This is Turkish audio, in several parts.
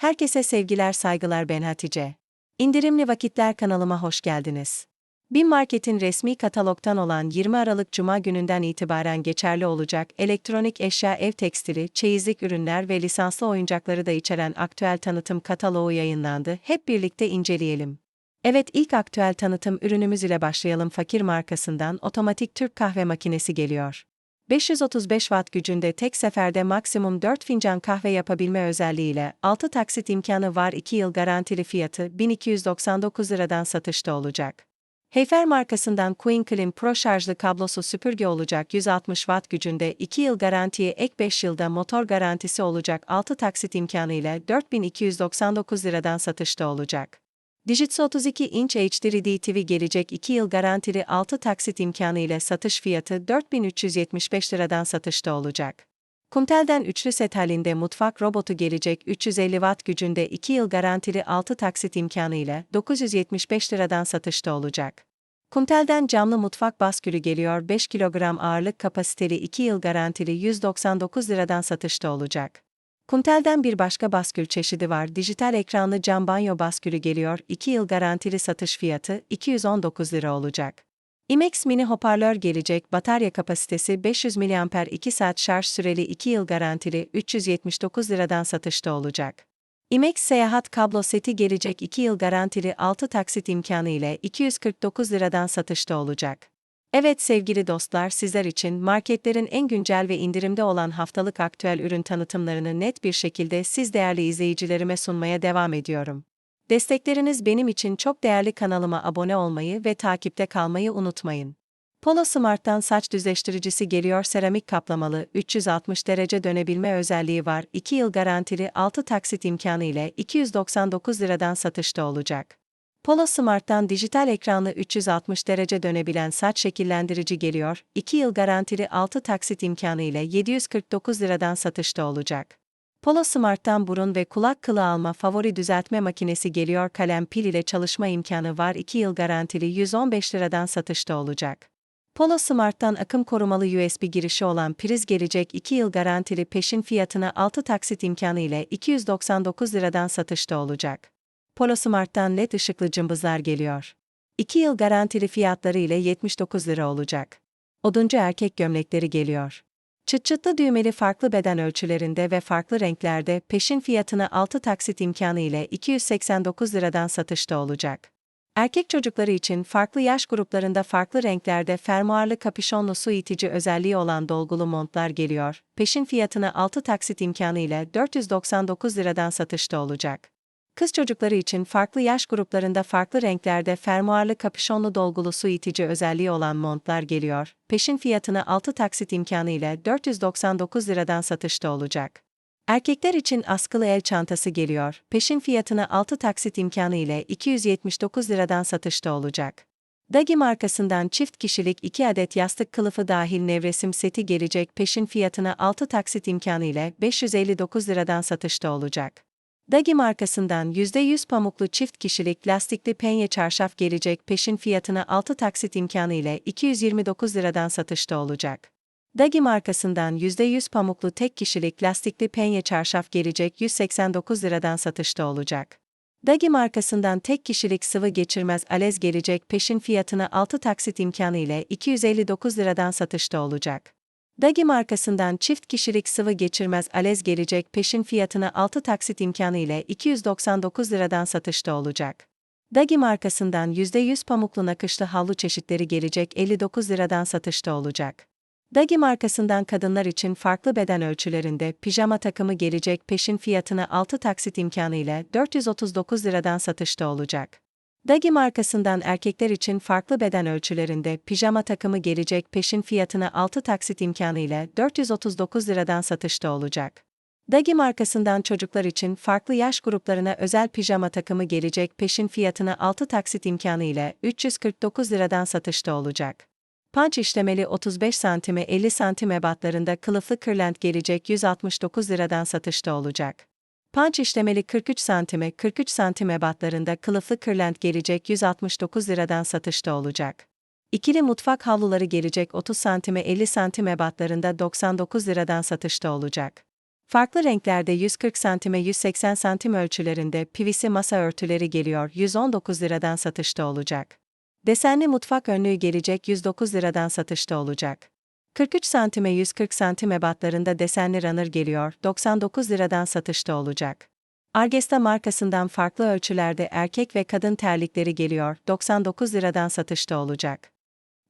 Herkese sevgiler saygılar ben Hatice. İndirimli Vakitler kanalıma hoş geldiniz. Bin Market'in resmi katalogtan olan 20 Aralık Cuma gününden itibaren geçerli olacak elektronik eşya ev tekstili, çeyizlik ürünler ve lisanslı oyuncakları da içeren aktüel tanıtım kataloğu yayınlandı. Hep birlikte inceleyelim. Evet ilk aktüel tanıtım ürünümüz ile başlayalım fakir markasından otomatik Türk kahve makinesi geliyor. 535 watt gücünde tek seferde maksimum 4 fincan kahve yapabilme özelliğiyle 6 taksit imkanı var 2 yıl garantili fiyatı 1299 liradan satışta olacak. Heyfer markasından Queen Clean Pro şarjlı kablosu süpürge olacak 160 watt gücünde 2 yıl garantiye ek 5 yılda motor garantisi olacak 6 taksit imkanı ile 4299 liradan satışta olacak. Digits 32 inç HD TV gelecek 2 yıl garantili 6 taksit imkanı ile satış fiyatı 4375 liradan satışta olacak. Kumtel'den üçlü set halinde mutfak robotu gelecek 350 watt gücünde 2 yıl garantili 6 taksit imkanı ile 975 liradan satışta olacak. Kumtel'den camlı mutfak baskülü geliyor 5 kilogram ağırlık kapasiteli 2 yıl garantili 199 liradan satışta olacak. Kuntel'den bir başka baskül çeşidi var. Dijital ekranlı cam banyo baskülü geliyor. 2 yıl garantili satış fiyatı 219 lira olacak. IMEX mini hoparlör gelecek. Batarya kapasitesi 500 mAh 2 saat şarj süreli 2 yıl garantili 379 liradan satışta olacak. IMEX seyahat kablo seti gelecek 2 yıl garantili 6 taksit imkanı ile 249 liradan satışta olacak. Evet sevgili dostlar sizler için marketlerin en güncel ve indirimde olan haftalık aktüel ürün tanıtımlarını net bir şekilde siz değerli izleyicilerime sunmaya devam ediyorum. Destekleriniz benim için çok değerli kanalıma abone olmayı ve takipte kalmayı unutmayın. Polo Smart'tan saç düzleştiricisi geliyor seramik kaplamalı 360 derece dönebilme özelliği var 2 yıl garantili 6 taksit imkanı ile 299 liradan satışta olacak. Polo Smart'tan dijital ekranlı 360 derece dönebilen saç şekillendirici geliyor, 2 yıl garantili 6 taksit imkanı ile 749 liradan satışta olacak. Polo Smart'tan burun ve kulak kılı alma favori düzeltme makinesi geliyor kalem pil ile çalışma imkanı var 2 yıl garantili 115 liradan satışta olacak. Polo Smart'tan akım korumalı USB girişi olan priz gelecek 2 yıl garantili peşin fiyatına 6 taksit imkanı ile 299 liradan satışta olacak. Polo Smart'tan led ışıklı cımbızlar geliyor. 2 yıl garantili fiyatları ile 79 lira olacak. Oduncu erkek gömlekleri geliyor. Çıt çıtlı düğmeli farklı beden ölçülerinde ve farklı renklerde peşin fiyatına 6 taksit imkanı ile 289 liradan satışta olacak. Erkek çocukları için farklı yaş gruplarında farklı renklerde fermuarlı kapüşonlu su itici özelliği olan dolgulu montlar geliyor. Peşin fiyatına 6 taksit imkanı ile 499 liradan satışta olacak. Kız çocukları için farklı yaş gruplarında farklı renklerde fermuarlı kapüşonlu dolgulu su itici özelliği olan montlar geliyor. Peşin fiyatına 6 taksit imkanı ile 499 liradan satışta olacak. Erkekler için askılı el çantası geliyor. Peşin fiyatına 6 taksit imkanı ile 279 liradan satışta olacak. Dagi markasından çift kişilik 2 adet yastık kılıfı dahil nevresim seti gelecek peşin fiyatına 6 taksit imkanı ile 559 liradan satışta olacak. Dagi markasından %100 pamuklu çift kişilik lastikli penye çarşaf gelecek peşin fiyatına 6 taksit imkanı ile 229 liradan satışta olacak. Dagi markasından %100 pamuklu tek kişilik lastikli penye çarşaf gelecek 189 liradan satışta olacak. Dagi markasından tek kişilik sıvı geçirmez alez gelecek peşin fiyatına 6 taksit imkanı ile 259 liradan satışta olacak. Dagi markasından çift kişilik sıvı geçirmez alez gelecek peşin fiyatına 6 taksit imkanı ile 299 liradan satışta olacak. Dagi markasından %100 pamuklu nakışlı havlu çeşitleri gelecek 59 liradan satışta olacak. Dagi markasından kadınlar için farklı beden ölçülerinde pijama takımı gelecek peşin fiyatına 6 taksit imkanı ile 439 liradan satışta olacak. Dagi markasından erkekler için farklı beden ölçülerinde pijama takımı gelecek peşin fiyatına 6 taksit imkanı ile 439 liradan satışta olacak. Dagi markasından çocuklar için farklı yaş gruplarına özel pijama takımı gelecek peşin fiyatına 6 taksit imkanı ile 349 liradan satışta olacak. Punch işlemeli 35 santime 50 santim ebatlarında kılıflı kırlent gelecek 169 liradan satışta olacak. Punch işlemeli 43 santime 43 santim ebatlarında kılıflı kırlent gelecek 169 liradan satışta olacak. İkili mutfak havluları gelecek 30 santime 50 santim ebatlarında 99 liradan satışta olacak. Farklı renklerde 140 santime 180 santim ölçülerinde PVC masa örtüleri geliyor 119 liradan satışta olacak. Desenli mutfak önlüğü gelecek 109 liradan satışta olacak. 43 santime 140 santim ebatlarında desenli runner geliyor 99 liradan satışta olacak. Argesta markasından farklı ölçülerde erkek ve kadın terlikleri geliyor 99 liradan satışta olacak.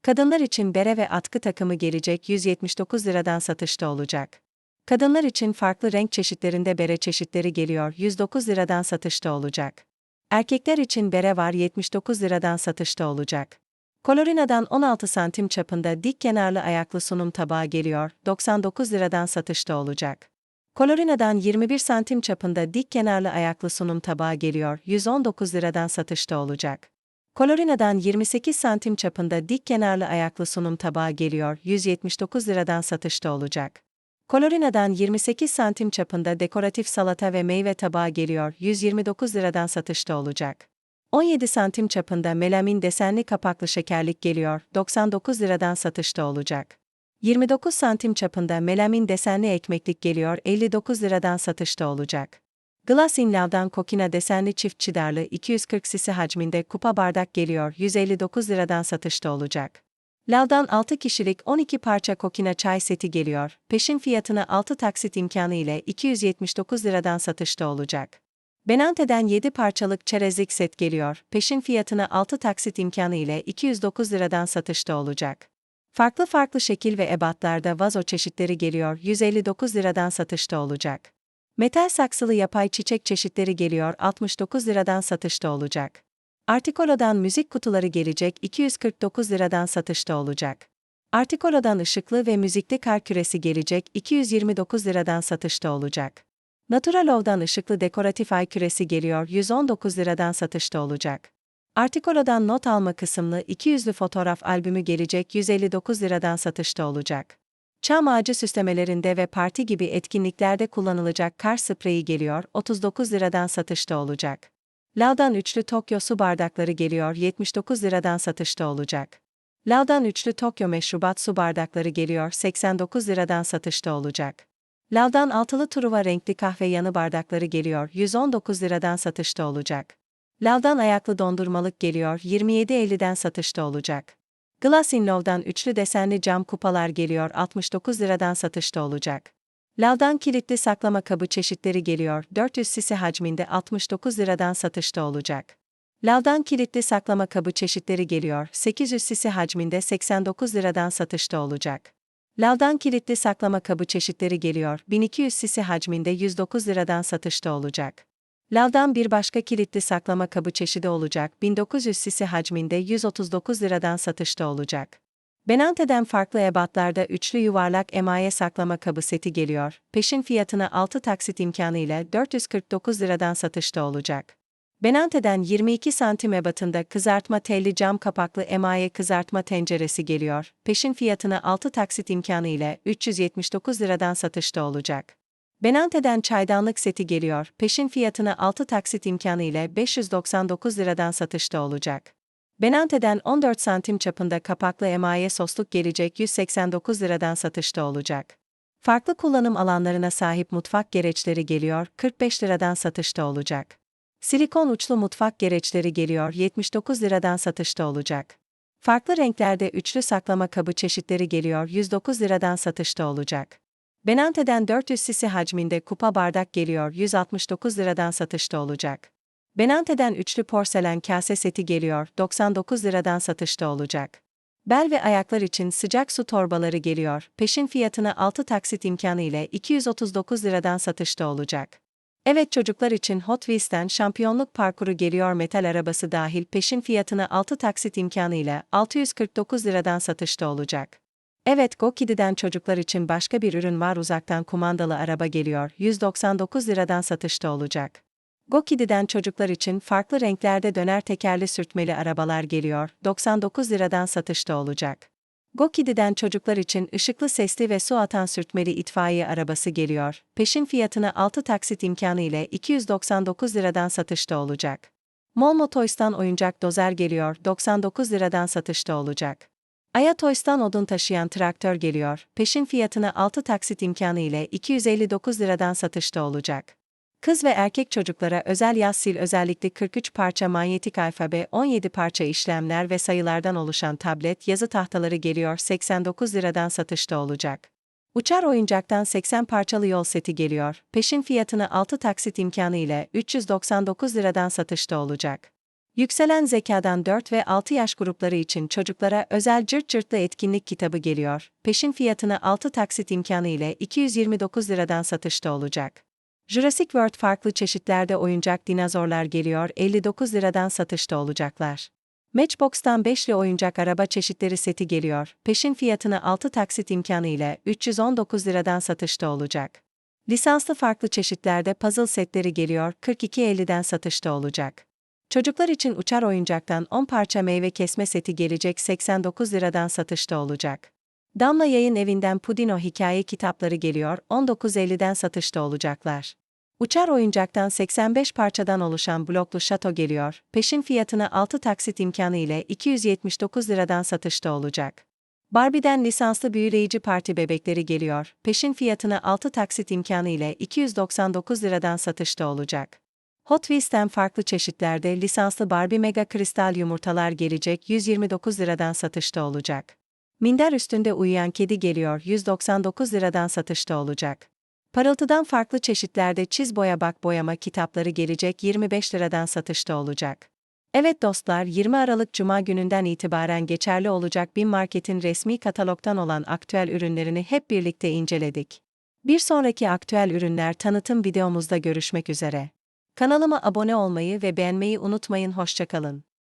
Kadınlar için bere ve atkı takımı gelecek 179 liradan satışta olacak. Kadınlar için farklı renk çeşitlerinde bere çeşitleri geliyor 109 liradan satışta olacak. Erkekler için bere var 79 liradan satışta olacak. Colorina'dan 16 santim çapında dik kenarlı ayaklı sunum tabağı geliyor 99 liradan satışta olacak. Colorina'dan 21 santim çapında dik kenarlı ayaklı sunum tabağı geliyor 119 liradan satışta olacak. Colorina'dan 28 santim çapında dik kenarlı ayaklı sunum tabağı geliyor 179 liradan satışta olacak. Colorina'dan 28 santim çapında dekoratif salata ve meyve tabağı geliyor 129 liradan satışta olacak. 17 santim çapında melamin desenli kapaklı şekerlik geliyor 99 liradan satışta olacak. 29 santim çapında melamin desenli ekmeklik geliyor 59 liradan satışta olacak. Glass in Love'dan kokina desenli çift çidarlı 240 cc hacminde kupa bardak geliyor 159 liradan satışta olacak. Lav'dan 6 kişilik 12 parça kokina çay seti geliyor, peşin fiyatına 6 taksit imkanı ile 279 liradan satışta olacak. Benante'den 7 parçalık çerezlik set geliyor, peşin fiyatına 6 taksit imkanı ile 209 liradan satışta olacak. Farklı farklı şekil ve ebatlarda vazo çeşitleri geliyor, 159 liradan satışta olacak. Metal saksılı yapay çiçek çeşitleri geliyor, 69 liradan satışta olacak. Articola'dan müzik kutuları gelecek 249 liradan satışta olacak. Articola'dan ışıklı ve müzikli kar küresi gelecek 229 liradan satışta olacak. Naturalov'dan ışıklı dekoratif ay küresi geliyor 119 liradan satışta olacak. Articola'dan not alma kısımlı 200'lü fotoğraf albümü gelecek 159 liradan satışta olacak. Çam ağacı süslemelerinde ve parti gibi etkinliklerde kullanılacak kar spreyi geliyor 39 liradan satışta olacak. Laudan üçlü Tokyo su bardakları geliyor 79 liradan satışta olacak. Laudan üçlü Tokyo meşrubat su bardakları geliyor 89 liradan satışta olacak. Laudan altılı Truva renkli kahve yanı bardakları geliyor 119 liradan satışta olacak. Laudan ayaklı dondurmalık geliyor 27.50'den satışta olacak. Glass in Love'dan üçlü desenli cam kupalar geliyor 69 liradan satışta olacak. Lavdan kilitli saklama kabı çeşitleri geliyor 400 cc hacminde 69 liradan satışta olacak. Lavdan kilitli saklama kabı çeşitleri geliyor 800 cc hacminde 89 liradan satışta olacak. Lavdan kilitli saklama kabı çeşitleri geliyor 1200 cc hacminde 109 liradan satışta olacak. Lavdan bir başka kilitli saklama kabı çeşidi olacak 1900 cc hacminde 139 liradan satışta olacak. Benante'den farklı ebatlarda üçlü yuvarlak emaye saklama kabı seti geliyor. Peşin fiyatına 6 taksit imkanı ile 449 liradan satışta olacak. Benante'den 22 santim ebatında kızartma telli cam kapaklı emaye kızartma tenceresi geliyor. Peşin fiyatına 6 taksit imkanı ile 379 liradan satışta olacak. Benante'den çaydanlık seti geliyor. Peşin fiyatına 6 taksit imkanı ile 599 liradan satışta olacak. Benante'den 14 santim çapında kapaklı emaye sosluk gelecek 189 liradan satışta olacak. Farklı kullanım alanlarına sahip mutfak gereçleri geliyor 45 liradan satışta olacak. Silikon uçlu mutfak gereçleri geliyor 79 liradan satışta olacak. Farklı renklerde üçlü saklama kabı çeşitleri geliyor 109 liradan satışta olacak. Benante'den 400 cc hacminde kupa bardak geliyor 169 liradan satışta olacak. Benante'den üçlü porselen kase seti geliyor, 99 liradan satışta olacak. Bel ve ayaklar için sıcak su torbaları geliyor, peşin fiyatına 6 taksit imkanı ile 239 liradan satışta olacak. Evet çocuklar için Hot Wheels'ten şampiyonluk parkuru geliyor metal arabası dahil peşin fiyatına 6 taksit imkanı ile 649 liradan satışta olacak. Evet GoKidi'den çocuklar için başka bir ürün var uzaktan kumandalı araba geliyor 199 liradan satışta olacak. GoKidi'den çocuklar için farklı renklerde döner tekerli sürtmeli arabalar geliyor, 99 liradan satışta olacak. GoKidi'den çocuklar için ışıklı sesli ve su atan sürtmeli itfaiye arabası geliyor, peşin fiyatına 6 taksit imkanı ile 299 liradan satışta olacak. Molmo Toys'tan oyuncak dozer geliyor, 99 liradan satışta olacak. Ayatoys'tan odun taşıyan traktör geliyor, peşin fiyatına 6 taksit imkanı ile 259 liradan satışta olacak. Kız ve erkek çocuklara özel yaz sil özellikle 43 parça manyetik alfabe, 17 parça işlemler ve sayılardan oluşan tablet yazı tahtaları geliyor 89 liradan satışta olacak. Uçar oyuncaktan 80 parçalı yol seti geliyor, peşin fiyatına 6 taksit imkanı ile 399 liradan satışta olacak. Yükselen zekadan 4 ve 6 yaş grupları için çocuklara özel cırt cırtlı etkinlik kitabı geliyor, peşin fiyatına 6 taksit imkanı ile 229 liradan satışta olacak. Jurassic World farklı çeşitlerde oyuncak dinozorlar geliyor 59 liradan satışta olacaklar. Matchbox'tan 5'li oyuncak araba çeşitleri seti geliyor, peşin fiyatına 6 taksit imkanı ile 319 liradan satışta olacak. Lisanslı farklı çeşitlerde puzzle setleri geliyor 42.50'den satışta olacak. Çocuklar için uçar oyuncaktan 10 parça meyve kesme seti gelecek 89 liradan satışta olacak. Damla Yayın Evi'nden Pudino hikaye kitapları geliyor 19.50'den satışta olacaklar. Uçar oyuncaktan 85 parçadan oluşan bloklu şato geliyor, peşin fiyatına 6 taksit imkanı ile 279 liradan satışta olacak. Barbie'den lisanslı büyüleyici parti bebekleri geliyor, peşin fiyatına 6 taksit imkanı ile 299 liradan satışta olacak. Hot Wheels'ten farklı çeşitlerde lisanslı Barbie Mega Kristal yumurtalar gelecek 129 liradan satışta olacak. Minder üstünde uyuyan kedi geliyor 199 liradan satışta olacak. Parıltıdan farklı çeşitlerde çiz boya bak boyama kitapları gelecek 25 liradan satışta olacak. Evet dostlar 20 Aralık Cuma gününden itibaren geçerli olacak bin marketin resmi katalogtan olan aktüel ürünlerini hep birlikte inceledik. Bir sonraki aktüel ürünler tanıtım videomuzda görüşmek üzere. Kanalıma abone olmayı ve beğenmeyi unutmayın hoşçakalın.